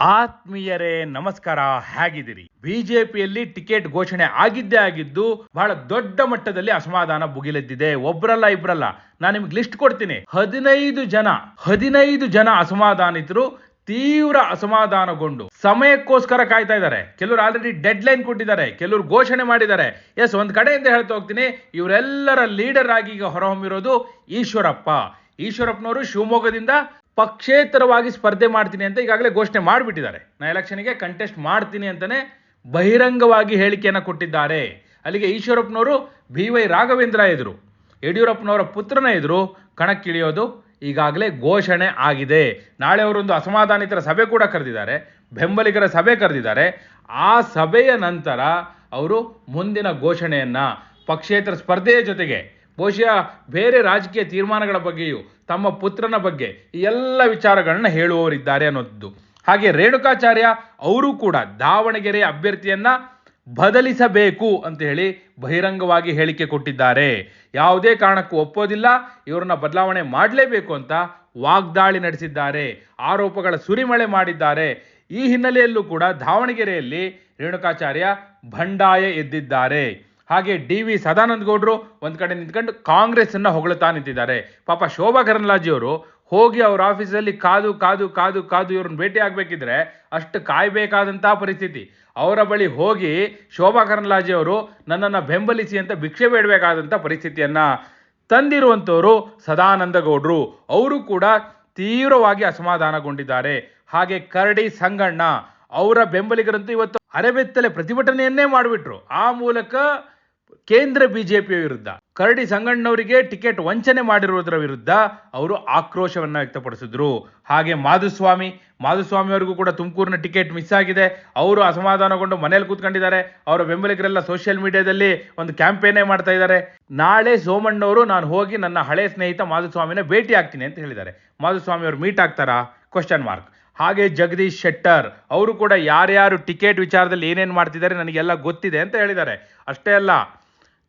ಆತ್ಮೀಯರೇ, ನಮಸ್ಕಾರ, ಹೇಗಿದ್ದೀರಿ? ಬಿಜೆಪಿಯಲ್ಲಿ ಟಿಕೆಟ್ ಘೋಷಣೆ ಆಗಿದ್ದೇ ಆಗಿದ್ದು, ಬಹಳ ದೊಡ್ಡ ಮಟ್ಟದಲ್ಲಿ ಅಸಮಾಧಾನ ಭುಗಿಲೆದ್ದಿದೆ. ಒಬ್ರಲ್ಲ, ಇಬ್ರಲ್ಲ, ನಾನು ನಿಮ್ಗೆ ಲಿಸ್ಟ್ ಕೊಡ್ತೀನಿ. ಹದಿನೈದು ಜನ ಹದಿನೈದು ಜನ ಅಸಮಾಧಾನಿತರು ತೀವ್ರ ಅಸಮಾಧಾನಗೊಂಡು ಸಮಯಕ್ಕೋಸ್ಕರ ಕಾಯ್ತಾ ಇದ್ದಾರೆ. ಕೆಲವರು ಆಲ್ರೆಡಿ ಡೆಡ್ ಲೈನ್ ಕೊಟ್ಟಿದ್ದಾರೆ, ಕೆಲವರು ಘೋಷಣೆ ಮಾಡಿದ್ದಾರೆ. ಎಸ್ ಒಂದ್ ಕಡೆಯಿಂದ ಹೇಳ್ತಾ ಹೋಗ್ತೀನಿ, ಇವರೆಲ್ಲರ ಲೀಡರ್ ಆಗಿ ಈಗ ಹೊರಹೊಮ್ಮಿರೋದು ಈಶ್ವರಪ್ಪ. ಈಶ್ವರಪ್ಪನವರು ಶಿವಮೊಗ್ಗದಿಂದ ಪಕ್ಷೇತರವಾಗಿ ಸ್ಪರ್ಧೆ ಮಾಡ್ತೀನಿ ಅಂತ ಈಗಾಗಲೇ ಘೋಷಣೆ ಮಾಡಿಬಿಟ್ಟಿದ್ದಾರೆ. ನಾ ಎಲೆಕ್ಷನ್ಗೆ ಕಂಟೆಸ್ಟ್ ಮಾಡ್ತೀನಿ ಅಂತಲೇ ಬಹಿರಂಗವಾಗಿ ಹೇಳಿಕೆಯನ್ನು ಕೊಟ್ಟಿದ್ದಾರೆ. ಅಲ್ಲಿಗೆ ಈಶ್ವರಪ್ಪನವರು ಬಿ ವೈ ರಾಘವೇಂದ್ರ ಎದುರು, ಯಡಿಯೂರಪ್ಪನವರ ಪುತ್ರನ ಎದುರು ಕಣಕ್ಕಿಳಿಯೋದು ಈಗಾಗಲೇ ಘೋಷಣೆ ಆಗಿದೆ. ನಾಳೆ ಅವರೊಂದು ಅಸಮಾಧಾನಿತರ ಸಭೆ ಕೂಡ ಕರೆದಿದ್ದಾರೆ, ಬೆಂಬಲಿಗರ ಸಭೆ ಕರೆದಿದ್ದಾರೆ. ಆ ಸಭೆಯ ನಂತರ ಅವರು ಮುಂದಿನ ಘೋಷಣೆಯನ್ನು ಪಕ್ಷೇತರ ಸ್ಪರ್ಧೆಯ ಜೊತೆಗೆ ಬಹುಶಃ ಬೇರೆ ರಾಜಕೀಯ ತೀರ್ಮಾನಗಳ ಬಗ್ಗೆಯೂ, ತಮ್ಮ ಪುತ್ರನ ಬಗ್ಗೆ ಈ ಎಲ್ಲ ವಿಚಾರಗಳನ್ನ ಹೇಳುವವರಿದ್ದಾರೆ ಅನ್ನೋದು. ಹಾಗೆ ರೇಣುಕಾಚಾರ್ಯ ಅವರು ಕೂಡ ದಾವಣಗೆರೆ ಅಭ್ಯರ್ಥಿಯನ್ನ ಬದಲಿಸಬೇಕು ಅಂತ ಹೇಳಿ ಬಹಿರಂಗವಾಗಿ ಹೇಳಿಕೆ ಕೊಟ್ಟಿದ್ದಾರೆ. ಯಾವುದೇ ಕಾರಣಕ್ಕೂ ಒಪ್ಪೋದಿಲ್ಲ, ಇವರನ್ನ ಬದಲಾವಣೆ ಮಾಡಲೇಬೇಕು ಅಂತ ವಾಗ್ದಾಳಿ ನಡೆಸಿದ್ದಾರೆ, ಆರೋಪಗಳ ಸುರಿಮಳೆ ಮಾಡಿದ್ದಾರೆ. ಈ ಹಿನ್ನೆಲೆಯಲ್ಲೂ ಕೂಡ ದಾವಣಗೆರೆಯಲ್ಲಿ ರೇಣುಕಾಚಾರ್ಯ ಬಂಡಾಯ ಎದ್ದಿದ್ದಾರೆ. ಹಾಗೆ ಡಿ ವಿ ಸದಾನಂದ ಗೌಡರು ಒಂದ್ ಕಡೆ ನಿಂತ್ಕೊಂಡು ಕಾಂಗ್ರೆಸ್ ಅನ್ನ ಹೊಗಳುತ್ತಾ ನಿಂತಿದ್ದಾರೆ. ಪಾಪ ಶೋಭಾ ಕರಂದ್ಲಾಜಿ ಅವರು ಹೋಗಿ ಅವ್ರ ಆಫೀಸಲ್ಲಿ ಕಾದು ಕಾದು ಕಾದು ಕಾದು ಇವ್ರನ್ನ ಭೇಟಿ ಆಗ್ಬೇಕಿದ್ರೆ ಅಷ್ಟು ಕಾಯ್ಬೇಕಾದಂತಹ ಪರಿಸ್ಥಿತಿ. ಅವರ ಬಳಿ ಹೋಗಿ ಶೋಭಾ ಕರಂದ್ಲಾಜೆ ಅವರು ನನ್ನನ್ನು ಬೆಂಬಲಿಸಿ ಅಂತ ಭಿಕ್ಷೆ ಬೇಡಬೇಕಾದಂಥ ಪರಿಸ್ಥಿತಿಯನ್ನ ತಂದಿರುವಂಥವರು ಸದಾನಂದ ಗೌಡರು ಅವರು ಕೂಡ ತೀವ್ರವಾಗಿ ಅಸಮಾಧಾನಗೊಂಡಿದ್ದಾರೆ. ಹಾಗೆ ಕರಡಿ ಸಂಗಣ್ಣ ಅವರ ಬೆಂಬಲಿಗರಂತೂ ಇವತ್ತು ಅರೆಬೆತ್ತಲೆ ಪ್ರತಿಭಟನೆಯನ್ನೇ ಮಾಡಿಬಿಟ್ರು. ಆ ಮೂಲಕ ಕೇಂದ್ರ ಬಿಜೆಪಿಯ ವಿರುದ್ಧ. ಕರಡಿ ಸಂಗಣ್ಣವರಿಗೆ ಟಿಕೆಟ್ ವಂಚನೆ ಮಾಡಿರುವುದರ ವಿರುದ್ಧ ಅವರು ಆಕ್ರೋಶವನ್ನು ವ್ಯಕ್ತಪಡಿಸಿದ್ರು. ಹಾಗೆ ಮಾಧುಸ್ವಾಮಿ ಮಾಧುಸ್ವಾಮಿ ಅವರಿಗೂ ಕೂಡ ತುಮಕೂರಿನ ಟಿಕೆಟ್ ಮಿಸ್ ಆಗಿದೆ. ಅವರು ಅಸಮಾಧಾನಗೊಂಡು ಮನೇಲಿ ಕೂತ್ಕೊಂಡಿದ್ದಾರೆ. ಅವರ ಬೆಂಬಲಿಗರೆಲ್ಲ ಸೋಷಿಯಲ್ ಮೀಡಿಯಾದಲ್ಲಿ ಒಂದು ಕ್ಯಾಂಪೇನೇ ಮಾಡ್ತಾ ಇದ್ದಾರೆ. ನಾಳೆ ಸೋಮಣ್ಣವರು ನಾನು ಹೋಗಿ ನನ್ನ ಹಳೆ ಸ್ನೇಹಿತ ಮಾಧುಸ್ವಾಮಿನ ಭೇಟಿ ಆಗ್ತೀನಿ ಅಂತ ಹೇಳಿದ್ದಾರೆ. ಮಾಧುಸ್ವಾಮಿ ಅವರು ಮೀಟ್ ಆಗ್ತಾರಾ? ಕ್ವಶನ್ ಮಾರ್ಕ್ ಹಾಗೆ ಜಗದೀಶ್ ಶೆಟ್ಟರ್, ಅವರು ಕೂಡ ಯಾರ್ಯಾರು ಟಿಕೆಟ್ ವಿಚಾರದಲ್ಲಿ ಏನೇನು ಮಾಡ್ತಿದ್ದಾರೆ ನನಗೆಲ್ಲ ಗೊತ್ತಿದೆ ಅಂತ ಹೇಳಿದ್ದಾರೆ. ಅಷ್ಟೇ ಅಲ್ಲ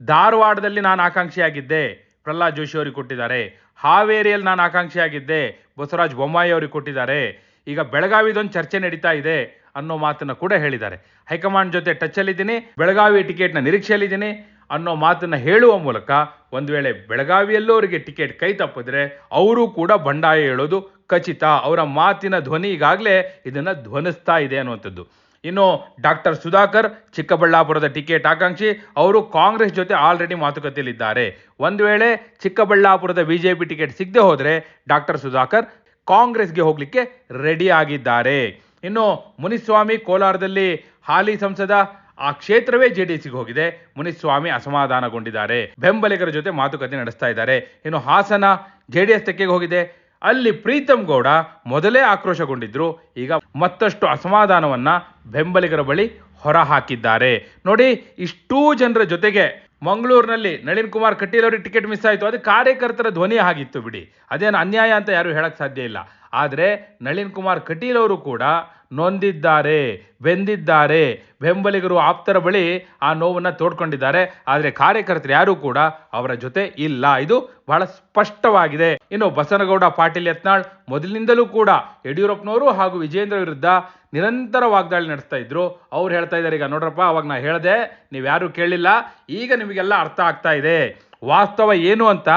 ಧಾರವಾಡದಲ್ಲಿ ನಾನು ಆಕಾಂಕ್ಷಿಯಾಗಿದ್ದೆ. ಪ್ರಹ್ಲಾದ್ ಜೋಶಿ ಅವರಿಗೆ ಕೊಟ್ಟಿದ್ದಾರೆ. ಹಾವೇರಿಯಲ್ಲಿ ನಾನು ಆಕಾಂಕ್ಷಿಯಾಗಿದ್ದೆ. ಬಸವರಾಜ ಬೊಮ್ಮಾಯಿ ಅವರಿಗೆ ಕೊಟ್ಟಿದ್ದಾರೆ. ಈಗ ಬೆಳಗಾವಿದೊಂದು ಚರ್ಚೆ ನಡೀತಾ ಇದೆ ಅನ್ನೋ ಮಾತನ್ನು ಕೂಡ ಹೇಳಿದ್ದಾರೆ. ಹೈಕಮಾಂಡ್ ಜೊತೆ ಟಚ್ಚಲ್ಲಿದ್ದೀನಿ ಬೆಳಗಾವಿ ಟಿಕೆಟ್ನ ನಿರೀಕ್ಷೆಯಲ್ಲಿದ್ದೀನಿ ಅನ್ನೋ ಮಾತನ್ನು ಹೇಳುವ ಮೂಲಕ ಒಂದು ವೇಳೆ ಬೆಳಗಾವಿಯಲ್ಲೂ ಅವರಿಗೆ ಟಿಕೆಟ್ ಕೈ ತಪ್ಪಿದ್ರೆ ಅವರು ಕೂಡ ಬಂಡಾಯ ಹೇಳೋದು ಖಚಿತ. ಅವರ ಮಾತಿನ ಧ್ವನಿ ಈಗಾಗಲೇ ಇದನ್ನು ಧ್ವನಿಸ್ತಾ ಇದೆ ಅನ್ನುವಂಥದ್ದು. ಇನ್ನು ಡಾಕ್ಟರ್ ಸುಧಾಕರ್, ಚಿಕ್ಕಬಳ್ಳಾಪುರದ ಟಿಕೆಟ್ ಆಕಾಂಕ್ಷಿ ಅವರು ಕಾಂಗ್ರೆಸ್ ಜೊತೆ ಆಲ್ರೆಡಿ ಮಾತುಕತೆಯಲ್ಲಿದ್ದಾರೆ. ಒಂದು ವೇಳೆ ಚಿಕ್ಕಬಳ್ಳಾಪುರದ ಬಿಜೆಪಿ ಟಿಕೆಟ್ ಸಿಗದೆ ಹೋದರೆ ಡಾಕ್ಟರ್ ಸುಧಾಕರ್ ಕಾಂಗ್ರೆಸ್ಗೆ ಹೋಗಲಿಕ್ಕೆ ರೆಡಿ ಆಗಿದ್ದಾರೆ. ಇನ್ನು ಮುನಿಸ್ವಾಮಿ ಕೋಲಾರದಲ್ಲಿ ಹಾಲಿ ಸಂಸದ ಆ ಕ್ಷೇತ್ರವೇ ಜೆ ಡಿ ಎಸ್ಗೆ ಹೋಗಿದೆ. ಮುನಿಸ್ವಾಮಿ ಅಸಮಾಧಾನಗೊಂಡಿದ್ದಾರೆ. ಬೆಂಬಲಿಗರ ಜೊತೆ ಮಾತುಕತೆ ನಡೆಸ್ತಾ ಇದ್ದಾರೆ. ಇನ್ನು ಹಾಸನ ಜೆ ಡಿ ಹೋಗಿದೆ. ಅಲ್ಲಿ ಪ್ರೀತಮ್ ಗೌಡ ಮೊದಲೇ ಆಕ್ರೋಶಗೊಂಡಿದ್ರು, ಈಗ ಮತ್ತಷ್ಟು ಅಸಮಾಧಾನವನ್ನ ಬೆಂಬಲಿಗರ ಬಳಿ ಹೊರ ಹಾಕಿದ್ದಾರೆ ನೋಡಿ, ಇಷ್ಟೂ ಜನರ ಜೊತೆಗೆ ಮಂಗಳೂರಿನಲ್ಲಿ ನಳಿನ್ ಕುಮಾರ್ ಕಟೀಲ್ ಅವರಿಗೆ ಟಿಕೆಟ್ ಮಿಸ್ ಆಯಿತು. ಅದು ಕಾರ್ಯಕರ್ತರ ಧ್ವನಿ ಆಗಿತ್ತು ಬಿಡಿ. ಅದೇನು ಅನ್ಯಾಯ ಅಂತ ಯಾರು ಹೇಳಕ್ಕೆ ಸಾಧ್ಯ ಇಲ್ಲ. ಆದರೆ ನಳಿನ್ ಕುಮಾರ್ ಕಟೀಲ್ ಅವರು ಕೂಡ ನೊಂದಿದ್ದಾರೆ, ಬೆಂದಿದ್ದಾರೆ ಬೆಂಬಲಿಗರು ಆಪ್ತರ ಬಳಿ ಆ ನೋವನ್ನು ತೋಡ್ಕೊಂಡಿದ್ದಾರೆ. ಆದರೆ ಕಾರ್ಯಕರ್ತರು ಯಾರೂ ಕೂಡ ಅವರ ಜೊತೆ ಇಲ್ಲ. ಇದು ಬಹಳ ಸ್ಪಷ್ಟವಾಗಿದೆ. ಇನ್ನು ಬಸನಗೌಡ ಪಾಟೀಲ್ ಯತ್ನಾಳ್ ಮೊದಲಿನಿಂದಲೂ ಕೂಡ ಯಡಿಯೂರಪ್ಪನವರು ಹಾಗೂ ವಿಜೇಂದ್ರ ವಿರುದ್ಧ ನಿರಂತರ ವಾಗ್ದಾಳಿ ನಡೆಸ್ತಾ ಇದ್ರು. ಅವ್ರು ಹೇಳ್ತಾ ಇದ್ದಾರೆ, ಈಗ ನೋಡ್ರಪ್ಪ, ಅವಾಗ ನಾ ನೀವು ಯಾರು ಕೇಳಿಲ್ಲ. ಈಗ ನಿಮಗೆಲ್ಲ ಅರ್ಥ ಆಗ್ತಾ ಇದೆ. ವಾಸ್ತವ ಏನು ಅಂತ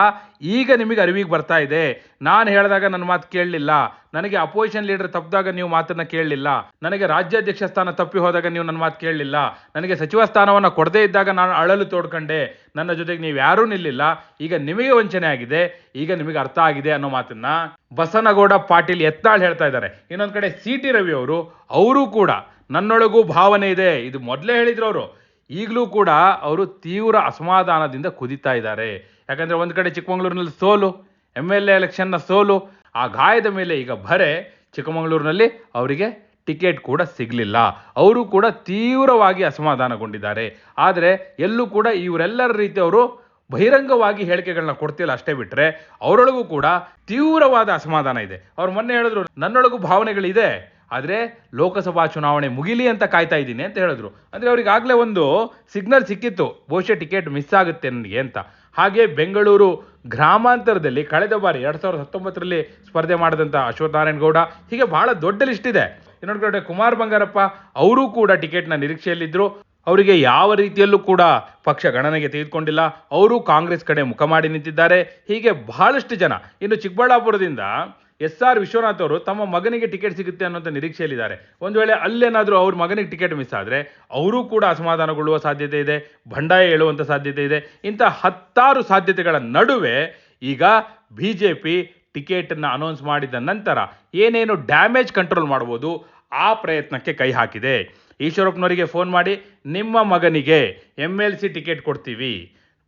ಈಗ ನಿಮಗೆ ಅರಿವಿಗೆ ಬರ್ತಾ ಇದೆ. ನಾನು ಹೇಳಿದಾಗ ನನ್ನ ಮಾತು ಕೇಳಲಿಲ್ಲ. ನನಗೆ ಅಪೋಸಿಷನ್ ಲೀಡರ್ ತಪ್ಪಿದಾಗ ನೀವು ಮಾತನ್ನ ಕೇಳಲಿಲ್ಲ. ನನಗೆ ರಾಜ್ಯಾಧ್ಯಕ್ಷ ಸ್ಥಾನ ತಪ್ಪಿ ಹೋದಾಗ ನೀವು ನನ್ನ ಮಾತು ಕೇಳಲಿಲ್ಲ. ನನಗೆ ಸಚಿವ ಸ್ಥಾನವನ್ನು ಕೊಡದೇ ಇದ್ದಾಗ ನಾನು ಅಳಲು ತೋಡ್ಕೊಂಡೆ. ನನ್ನ ಜೊತೆಗೆ ನೀವು ಯಾರೂ ನಿಲ್ಲಿಲ್ಲ. ಈಗ ನಿಮಗೆ ವಂಚನೆ ಆಗಿದೆ. ಈಗ ನಿಮಗೆ ಅರ್ಥ ಆಗಿದೆ ಅನ್ನೋ ಮಾತನ್ನ ಬಸನಗೌಡ ಪಾಟೀಲ್ ಎತ್ತಾಳ್ ಹೇಳ್ತಾ ಇದ್ದಾರೆ. ಇನ್ನೊಂದು ಕಡೆ ಸಿ ಟಿ ರವಿ ಅವರು, ಅವರೂ ಕೂಡ ನನ್ನೊಳಗೂ ಭಾವನೆ ಇದೆ. ಇದು ಮೊದಲೇ ಹೇಳಿದ್ರು ಅವರು. ಈಗಲೂ ಕೂಡ ಅವರು ತೀವ್ರ ಅಸಮಾಧಾನದಿಂದ ಕುದಿತಾ ಇದ್ದಾರೆ. ಯಾಕಂದರೆ ಒಂದು ಕಡೆ ಚಿಕ್ಕಮಗಳೂರಿನಲ್ಲಿ ಸೋಲು ಎಂ ಎಲ್ ಎ ಎಲೆಕ್ಷನ್ನ ಸೋಲು, ಆ ಗಾಯದ ಮೇಲೆ ಈಗ ಬರೆ ಚಿಕ್ಕಮಗಳೂರಿನಲ್ಲಿ ಅವರಿಗೆ ಟಿಕೆಟ್ ಕೂಡ ಸಿಗಲಿಲ್ಲ. ಅವರು ಕೂಡ ತೀವ್ರವಾಗಿ ಅಸಮಾಧಾನಗೊಂಡಿದ್ದಾರೆ. ಆದರೆ ಎಲ್ಲೂ ಕೂಡ ಇವರೆಲ್ಲರ ರೀತಿ ಅವರು ಬಹಿರಂಗವಾಗಿ ಹೇಳಿಕೆಗಳನ್ನ ಕೊಡ್ತಿಲ್ಲ ಅಷ್ಟೇ ಬಿಟ್ಟರೆ ಅವರೊಳಗೂ ಕೂಡ ತೀವ್ರವಾದ ಅಸಮಾಧಾನ ಇದೆ. ಅವ್ರು ಮೊನ್ನೆ ಹೇಳಿದ್ರು, ನನ್ನೊಳಗೂ ಭಾವನೆಗಳಿದೆ. ಆದರೆ ಲೋಕಸಭಾ ಚುನಾವಣೆ ಮುಗಿಲಿ ಅಂತ ಕಾಯ್ತಾ ಇದ್ದೀನಿ ಅಂತ ಹೇಳಿದ್ರು. ಅಂದರೆ ಅವ್ರಿಗೆ ಆಗಲೇ ಒಂದು ಸಿಗ್ನಲ್ ಸಿಕ್ಕಿತ್ತು, ಬಹುಶಃ ಟಿಕೆಟ್ ಮಿಸ್ ಆಗುತ್ತೆ ನನಗೆ ಅಂತ. ಹಾಗೆ ಬೆಂಗಳೂರು ಗ್ರಾಮಾಂತರದಲ್ಲಿ ಕಳೆದ ಬಾರಿ ಎರಡು ಸಾವಿರದ ಹತ್ತೊಂಬತ್ತರಲ್ಲಿ ಸ್ಪರ್ಧೆ ಮಾಡಿದಂಥ ಅಶ್ವಥ್ ನಾರಾಯಣ ಗೌಡ, ಹೀಗೆ ಬಹಳ ದೊಡ್ಡ ಲಿಸ್ಟ್ ಇದೆ. ಇನ್ನೊಂದು ಕಡೆ ಕುಮಾರ್ ಬಂಗಾರಪ್ಪ ಅವರೂ ಕೂಡ ಟಿಕೆಟ್ನ ನಿರೀಕ್ಷೆಯಲ್ಲಿದ್ದರು ಅವರಿಗೆ ಯಾವ ರೀತಿಯಲ್ಲೂ ಕೂಡ ಪಕ್ಷ ಗಣನೆಗೆ ತೆಗೆದುಕೊಂಡಿಲ್ಲ. ಅವರು ಕಾಂಗ್ರೆಸ್ ಕಡೆ ಮುಖ ಮಾಡಿ ನಿಂತಿದ್ದಾರೆ. ಹೀಗೆ ಬಹಳಷ್ಟು ಜನ. ಇನ್ನು ಚಿಕ್ಕಬಳ್ಳಾಪುರದಿಂದ ಎಸ್ ಆರ್ ವಿಶ್ವನಾಥ್ ಅವರು ತಮ್ಮ ಮಗನಿಗೆ ಟಿಕೆಟ್ ಸಿಗುತ್ತೆ ಅನ್ನೋಂಥ ನಿರೀಕ್ಷೆಯಲ್ಲಿದ್ದಾರೆ. ಒಂದು ವೇಳೆ ಅಲ್ಲೇನಾದರೂ ಅವ್ರ ಮಗನಿಗೆ ಟಿಕೆಟ್ ಮಿಸ್ ಆದರೆ ಅವರೂ ಕೂಡ ಅಸಮಾಧಾನಗೊಳ್ಳುವ ಸಾಧ್ಯತೆ ಇದೆ, ಬಂಡಾಯ ಹೇಳುವಂಥ ಸಾಧ್ಯತೆ ಇದೆ. ಇಂಥ ಹತ್ತಾರು ಸಾಧ್ಯತೆಗಳ ನಡುವೆ ಈಗ ಬಿ ಜೆ ಪಿ ಟಿಕೆಟನ್ನು ಅನೌನ್ಸ್ ಮಾಡಿದ ನಂತರ ಏನೇನು ಡ್ಯಾಮೇಜ್ ಕಂಟ್ರೋಲ್ ಮಾಡ್ಬೋದು ಆ ಪ್ರಯತ್ನಕ್ಕೆ ಕೈ ಹಾಕಿದೆ. ಈಶ್ವರಪ್ಪನವರಿಗೆ ಫೋನ್ ಮಾಡಿ, ನಿಮ್ಮ ಮಗನಿಗೆ ಎಂ ಎಲ್ ಸಿ ಟಿಕೆಟ್ ಕೊಡ್ತೀವಿ.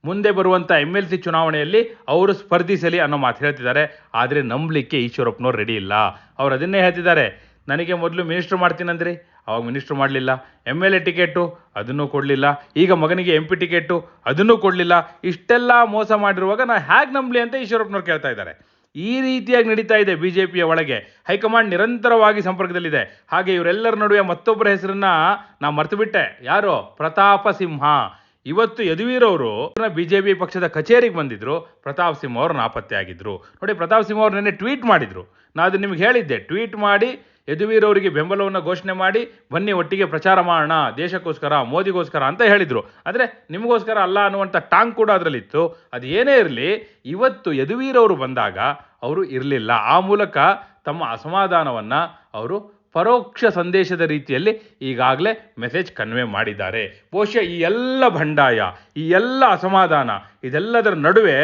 ಮುಂದೆ ಬರುವಂಥ ಎಂ ಎಲ್ ಸಿ ಚುನಾವಣೆಯಲ್ಲಿ ಅವರು ಸ್ಪರ್ಧಿಸಲಿ ಅನ್ನೋ ಮಾತು ಹೇಳ್ತಿದ್ದಾರೆ. ಆದರೆ ನಂಬಲಿಕ್ಕೆ ಈಶ್ವರಪ್ಪನವ್ರು ರೆಡಿ ಇಲ್ಲ. ಅವ್ರು ಅದನ್ನೇ ಹೇಳ್ತಿದ್ದಾರೆ. ನನಗೆ ಮೊದಲು ಮಿನಿಸ್ಟ್ರು ಮಾಡ್ತೀನಂದ್ರಿ? ಅವಾಗ ಮಿನಿಸ್ಟ್ರು ಮಾಡಲಿಲ್ಲ. ಎಂ ಎಲ್ ಎ ಟಿಕೆಟು, ಅದನ್ನೂ ಕೊಡಲಿಲ್ಲ. ಈಗ ಮಗನಿಗೆ ಎಂ ಪಿ ಟಿಕೆಟು, ಅದನ್ನೂ ಕೊಡಲಿಲ್ಲ. ಇಷ್ಟೆಲ್ಲ ಮೋಸ ಮಾಡಿರುವಾಗ ನಾ ಹೇಗೆ ನಂಬಲಿ ಅಂತ ಈಶ್ವರಪ್ಪನವ್ರು ಕೇಳ್ತಾ ಇದ್ದಾರೆ. ಈ ರೀತಿಯಾಗಿ ನಡೀತಾ ಇದೆ ಬಿ ಜೆ ಪಿಯ ಒಳಗೆ. ಹೈಕಮಾಂಡ್ ನಿರಂತರವಾಗಿ ಸಂಪರ್ಕದಲ್ಲಿದೆ. ಹಾಗೆ ಇವರೆಲ್ಲರ ನಡುವೆ ಮತ್ತೊಬ್ಬರ ಹೆಸರನ್ನು ನಾ ಮರೆತು ಬಿಟ್ಟೆ ಯಾರು? ಪ್ರತಾಪ ಸಿಂಹ. ಇವತ್ತು ಯದುವೀರವರು ಬಿಜೆಪಿ ಪಕ್ಷದ ಕಚೇರಿಗೆ ಬಂದಿದ್ರು. ಪ್ರತಾಪ್ ಸಿಂಹ ಅವರು ನಾಪತ್ತೆ ಆಗಿದ್ರು. ನೋಡಿ, ಪ್ರತಾಪ್ ಸಿಂಹ ಅವರು ನಿನ್ನೆ ಟ್ವೀಟ್ ಮಾಡಿದ್ರು. ನಾನು ಅದು ನಿಮ್ಗೆ ಹೇಳಿದ್ದೆ. ಟ್ವೀಟ್ ಮಾಡಿ ಯದುವೀರವರಿಗೆ ಬೆಂಬಲವನ್ನು ಘೋಷಣೆ ಮಾಡಿ, ಬನ್ನಿ ಒಟ್ಟಿಗೆ ಪ್ರಚಾರ ಮಾಡೋಣ, ದೇಶಕ್ಕೋಸ್ಕರ, ಮೋದಿಗೋಸ್ಕರ ಅಂತ ಹೇಳಿದ್ರು. ಆದರೆ ನಿಮಗೋಸ್ಕರ ಅಲ್ಲ ಅನ್ನುವಂಥ ಟಾಂಗ್ ಕೂಡ ಅದರಲ್ಲಿತ್ತು. ಅದು ಏನೇ ಇರಲಿ, ಇವತ್ತು ಯದುವೀರವರು ಬಂದಾಗ, ಅವರು ಇರಲಿಲ್ಲ. ಆ ಮೂಲಕ ತಮ್ಮ ಅಸಮಾಧಾನವನ್ನು ಅವರು ಪರೋಕ್ಷ ಸಂದೇಶದ ರೀತಿಯಲ್ಲಿ ಈಗಾಗಲೇ ಮೆಸೇಜ್ ಕನ್ವೆ ಮಾಡಿದ್ದಾರೆ. ಬಹುಶಃ ಈ ಎಲ್ಲ ಬಂಡಾಯ, ಈ ಎಲ್ಲ ಅಸಮಾಧಾನ, ಇದೆಲ್ಲದರ ನಡುವೆ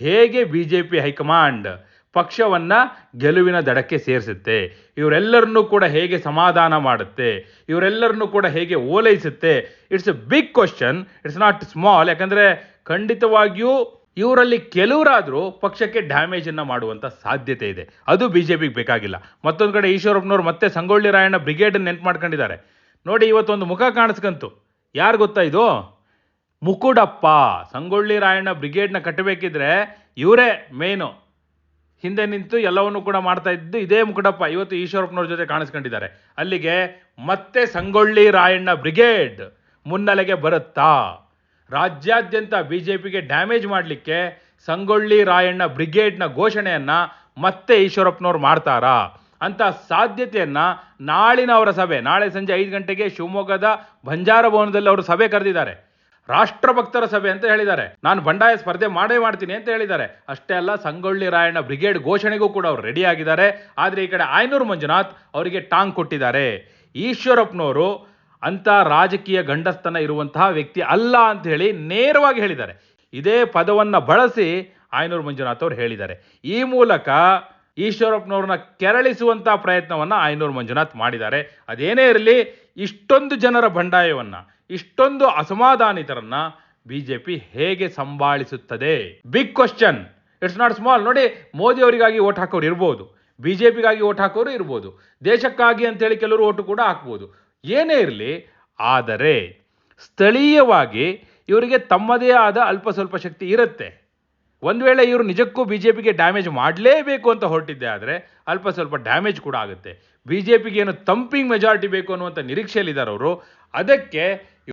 ಹೇಗೆ ಬಿ ಜೆ ಪಿ ಹೈಕಮಾಂಡ್ ಪಕ್ಷವನ್ನು ಗೆಲುವಿನ ದಡಕ್ಕೆ ಸೇರಿಸುತ್ತೆ, ಇವರೆಲ್ಲರನ್ನೂ ಕೂಡ ಹೇಗೆ ಸಮಾಧಾನ ಮಾಡುತ್ತೆ, ಇವರೆಲ್ಲರನ್ನೂ ಕೂಡ ಹೇಗೆ ಓಲೈಸುತ್ತೆ it's a big question it's not small ಯಾಕಂದರೆ ಖಂಡಿತವಾಗಿಯೂ ಇವರಲ್ಲಿ ಕೆಲವರಾದರೂ ಪಕ್ಷಕ್ಕೆ ಡ್ಯಾಮೇಜನ್ನು ಮಾಡುವಂಥ ಸಾಧ್ಯತೆ ಇದೆ. ಅದು ಬಿ ಜೆ ಪಿಗೆ ಬೇಕಾಗಿಲ್ಲ. ಮತ್ತೊಂದು ಕಡೆ ಈಶ್ವರಪ್ಪನವರು ಮತ್ತೆ ಸಂಗೊಳ್ಳಿ ರಾಯಣ್ಣ ಬ್ರಿಗೇಡನ್ನು ನೆನ್ಪು ಮಾಡ್ಕೊಂಡಿದ್ದಾರೆ. ನೋಡಿ, ಇವತ್ತೊಂದು ಮುಖ ಕಾಣಿಸ್ಕಂತು. ಯಾರು ಗೊತ್ತಾ ಇದು? ಮುಕುಡಪ್ಪ. ಸಂಗೊಳ್ಳಿ ರಾಯಣ್ಣ ಬ್ರಿಗೇಡ್ನ ಕಟ್ಟಬೇಕಿದ್ರೆ ಇವರೇ ಮೇನು ಹಿಂದೆ ನಿಂತು ಎಲ್ಲವನ್ನೂ ಕೂಡ ಮಾಡ್ತಾ ಇದ್ದು ಇದೇ ಮುಕುಡಪ್ಪ. ಇವತ್ತು ಈಶ್ವರಪ್ಪನವ್ರ ಜೊತೆ ಕಾಣಿಸ್ಕೊಂಡಿದ್ದಾರೆ. ಅಲ್ಲಿಗೆ ಮತ್ತೆ ಸಂಗೊಳ್ಳಿ ರಾಯಣ್ಣ ಬ್ರಿಗೇಡ್ ಮುನ್ನೆಲೆಗೆ ಬರುತ್ತಾ? ರಾಜ್ಯಾದ್ಯಂತ ಬಿ ಜೆ ಪಿಗೆ ಡ್ಯಾಮೇಜ್ ಮಾಡಲಿಕ್ಕೆ ಸಂಗೊಳ್ಳಿ ರಾಯಣ್ಣ ಬ್ರಿಗೇಡ್ನ ಘೋಷಣೆಯನ್ನು ಮತ್ತೆ ಈಶ್ವರಪ್ಪನವ್ರು ಮಾಡ್ತಾರಾ ಅಂತ ಸಾಧ್ಯತೆಯನ್ನು ನಾಳಿನ ಅವರ ಸಭೆ, ನಾಳೆ ಸಂಜೆ ಐದು ಗಂಟೆಗೆ ಶಿವಮೊಗ್ಗದ ಬಂಜಾರ ಭವನದಲ್ಲಿ ಅವರು ಸಭೆ ಕರೆದಿದ್ದಾರೆ. ರಾಷ್ಟ್ರಭಕ್ತರ ಸಭೆ ಅಂತ ಹೇಳಿದ್ದಾರೆ. ನಾನು ಬಂಡಾಯ ಸ್ಪರ್ಧೆ ಮಾಡೇ ಮಾಡ್ತೀನಿ ಅಂತ ಹೇಳಿದ್ದಾರೆ. ಅಷ್ಟೇ ಅಲ್ಲ, ಸಂಗೊಳ್ಳಿ ರಾಯಣ್ಣ ಬ್ರಿಗೇಡ್ ಘೋಷಣೆಗೂ ಕೂಡ ಅವರು ರೆಡಿ ಆಗಿದ್ದಾರೆ. ಆದರೆ ಈ ಕಡೆ ಆಯನೂರು ಮಂಜುನಾಥ್ ಅವರಿಗೆ ಟಾಂಗ್ ಕೊಟ್ಟಿದ್ದಾರೆ. ಈಶ್ವರಪ್ಪನವರು ಅಂತ ರಾಜಕೀಯ ಗಂಡಸ್ತನ ಇರುವಂತಹ ವ್ಯಕ್ತಿ ಅಲ್ಲ ಅಂತ ಹೇಳಿ ನೇರವಾಗಿ ಹೇಳಿದ್ದಾರೆ. ಇದೇ ಪದವನ್ನು ಬಳಸಿ ಆಯನೂರು ಮಂಜುನಾಥ್ ಅವರು ಹೇಳಿದ್ದಾರೆ. ಈ ಮೂಲಕ ಈಶ್ವರಪ್ಪನವ್ರನ್ನ ಕೆರಳಿಸುವಂಥ ಪ್ರಯತ್ನವನ್ನು ಆಯನೂರು ಮಂಜುನಾಥ್ ಮಾಡಿದ್ದಾರೆ. ಅದೇನೇ ಇರಲಿ, ಇಷ್ಟೊಂದು ಜನರ ಬಂಡಾಯವನ್ನು, ಇಷ್ಟೊಂದು ಅಸಮಾಧಾನಿತರನ್ನ ಬಿ ಹೇಗೆ ಸಂಭಾಳಿಸುತ್ತದೆ? Big question it's not small ನೋಡಿ, ಮೋದಿ ಅವರಿಗಾಗಿ ಓಟ್ ಹಾಕೋರು ಇರ್ಬೋದು ಬಿ ಜೆ ಪಿಗಾಗಿ ಓಟ್ ಹಾಕೋರು ಇರ್ಬೋದು, ದೇಶಕ್ಕಾಗಿ ಅಂತೇಳಿ ಕೆಲವರು ಓಟು ಕೂಡ ಹಾಕ್ಬೋದು. ಏನೇ ಇರಲಿ, ಆದರೆ ಸ್ಥಳೀಯವಾಗಿ ಇವರಿಗೆ ತಮ್ಮದೇ ಆದ ಅಲ್ಪ ಸ್ವಲ್ಪ ಶಕ್ತಿ ಇರುತ್ತೆ. ಒಂದು ವೇಳೆ ಇವರು ನಿಜಕ್ಕೂ ಬಿ ಜೆ ಪಿಗೆ ಡ್ಯಾಮೇಜ್ ಮಾಡಲೇಬೇಕು ಅಂತ ಹೊರಟಿದ್ದೆ ಆದರೆ ಅಲ್ಪ ಸ್ವಲ್ಪ ಡ್ಯಾಮೇಜ್ ಕೂಡ ಆಗುತ್ತೆ. ಬಿ ಜೆ ಪಿಗೆ ಏನು ತಂಪಿಂಗ್ ಮೆಜಾರಿಟಿ ಬೇಕು ಅನ್ನುವಂಥ ನಿರೀಕ್ಷೆಯಲ್ಲಿದ್ದಾರೆ ಅವರು. ಅದಕ್ಕೆ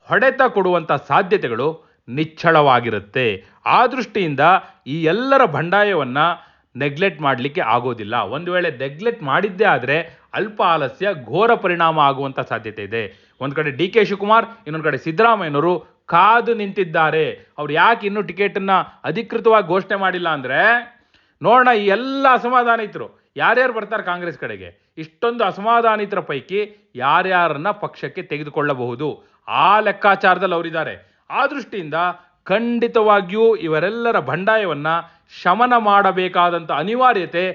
ಹೊಡೆತ ಕೊಡುವಂಥ ಸಾಧ್ಯತೆಗಳು ನಿಚ್ಚಳವಾಗಿರುತ್ತೆ. ಆ ದೃಷ್ಟಿಯಿಂದ ಈ ಎಲ್ಲರ ಬಂಡಾಯವನ್ನು ನೆಗ್ಲೆಕ್ಟ್ ಮಾಡಲಿಕ್ಕೆ ಆಗೋದಿಲ್ಲ. ಒಂದು ವೇಳೆ ನೆಗ್ಲೆಕ್ಟ್ ಮಾಡಿದ್ದೇ ಆದರೆ ಅಲ್ಪ ಆಲಸ್ಯ, ಘೋರ ಪರಿಣಾಮ ಆಗುವಂಥ ಸಾಧ್ಯತೆ ಇದೆ. ಒಂದು ಕಡೆ ಡಿ ಕೆ ಶಿವಕುಮಾರ್, ಇನ್ನೊಂದು ಕಡೆ ಸಿದ್ದರಾಮಯ್ಯನವರು ಕಾದು ನಿಂತಿದ್ದಾರೆ. ಅವ್ರು ಯಾಕೆ ಇನ್ನೂ ಟಿಕೆಟನ್ನು ಅಧಿಕೃತವಾಗಿ ಘೋಷಣೆ ಮಾಡಿಲ್ಲ ಅಂದರೆ, ನೋಡೋಣ ಈ ಎಲ್ಲ ಅಸಮಾಧಾನಿತರು, ಯಾರ್ಯಾರು ಬರ್ತಾರೆ ಕಾಂಗ್ರೆಸ್ ಕಡೆಗೆ? ಇಷ್ಟೊಂದು ಅಸಮಾಧಾನಿತರ ಪೈಕಿ ಯಾರ್ಯಾರನ್ನ ಪಕ್ಷಕ್ಕೆ ತೆಗೆದುಕೊಳ್ಳಬಹುದು? ಆ ಲೆಕ್ಕಾಚಾರದಲ್ಲಿ ಅವರಿದ್ದಾರೆ. ಆ ದೃಷ್ಟಿಯಿಂದ ಖಂಡಿತವಾಗಿಯೂ ಇವರೆಲ್ಲರ ಬಂಡಾಯವನ್ನು ಶಮನ ಮಾಡಬೇಕಾದಂಥ ಅನಿವಾರ್ಯತೆ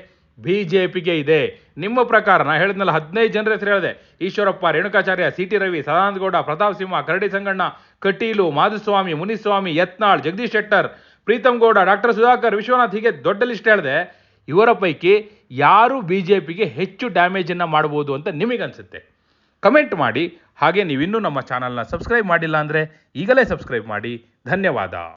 ಬಿ ಜೆ ಪಿಗೆ ಇದೆ. ನಿಮ್ಮ ಪ್ರಕಾರ ನಾನು ಹೇಳಿದ್ನಲ್ಲ, ಹದಿನೈದು ಜನರ ಹೆಸರು ಹೇಳಿದೆ. Eshwarappa, Renukacharya C T Ravi, Sadananda Gowda, Pratap Simha, Karadi Sanganna, Kateel, Madhuswamy, Muniswamy, Yatnal, Jagadish Shettar Preetham Gowda, doctor Sudhakar, Vishwanath ಹೀಗೆ ದೊಡ್ಡ ಲಿಸ್ಟ್ ಹೇಳಿದೆ. ಇವರ ಪೈಕಿ ಯಾರು ಬಿ ಜೆ ಪಿಗೆ ಹೆಚ್ಚು ಡ್ಯಾಮೇಜನ್ನು ಮಾಡ್ಬೋದು ಅಂತ ನಿಮಗನ್ಸುತ್ತೆ. ಕಮೆಂಟ್ ಮಾಡಿ. ಹಾಗೆ ನೀವಿನ್ನೂ ನಮ್ಮ ಚಾನಲ್ನ ಸಬ್ಸ್ಕ್ರೈಬ್ ಮಾಡಿಲ್ಲ ಅಂದರೆ ಈಗಲೇ ಸಬ್ಸ್ಕ್ರೈಬ್ ಮಾಡಿ. धन्यवाद।